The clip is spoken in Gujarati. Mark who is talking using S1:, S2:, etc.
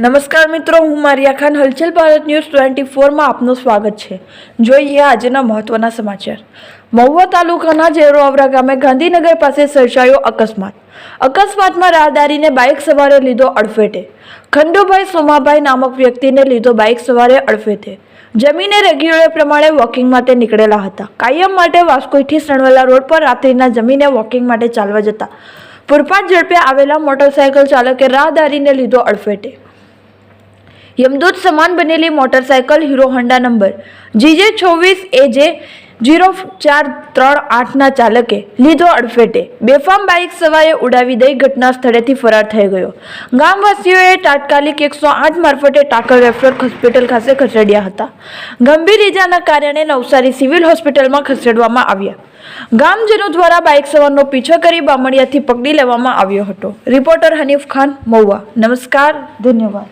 S1: નમસ્કાર મિત્રો, હું મારિયા ખાન, હલચલ ભારત ન્યૂઝ ટ્વેન્ટી ફોરમાં આપનું સ્વાગત છે. જોઈએ આજના મહત્વના સમાચાર. મહુવા તાલુકાના જેરોવરા ગામે ગાંધીનગર પાસે સર્જાયો અકસ્માત. અકસ્માતમાં રાહદારીને બાઇક સવારે લીધો અડફેટે. ખંડુભાઈ સોમાભાઈ નામક વ્યક્તિને લીધો બાઇક સવારે અડફેટે. જમીને રેગ્યુલર પ્રમાણે વોકિંગ માટે નીકળેલા હતા. કાયમ માટે વાસ્કોઈથી સણવેલા રોડ પર રાત્રિના જમીને વોકિંગ માટે ચાલવા જતા. પૂરપાટ ઝડપે આવેલા મોટરસાયકલ ચાલકે રાહદારીને લીધો અડફેટે. યમદૂત સમાન બનેલી motorcycle Hero Honda number. GJ છવ્વીસ એજે જીરો ચાર ત્રણ આઠના ચાલકે લીધો અડફેટે. બેફામ બાઇક સવારે ઉડાવી દઈ ઘટના સ્થળેથી ફરાર થઈ ગયો. ગામવાસીઓએ તાત્કાલિક એકસો આઠ મારફતે ટાકર રેફરલ હોસ્પિટલ ખાતે ખસેડ્યા હતા. ગંભીર ઇજાના કારણે નવસારી સિવિલ હોસ્પિટલમાં ખસેડવામાં આવ્યા. ગામજનો દ્વારા બાઇક સવારનો પીછો કરી બામણિયાથી પકડી લેવામાં આવ્યો હતો. રિપોર્ટર હનીફ ખાન, મહુવા. નમસ્કાર, ધન્યવાદ.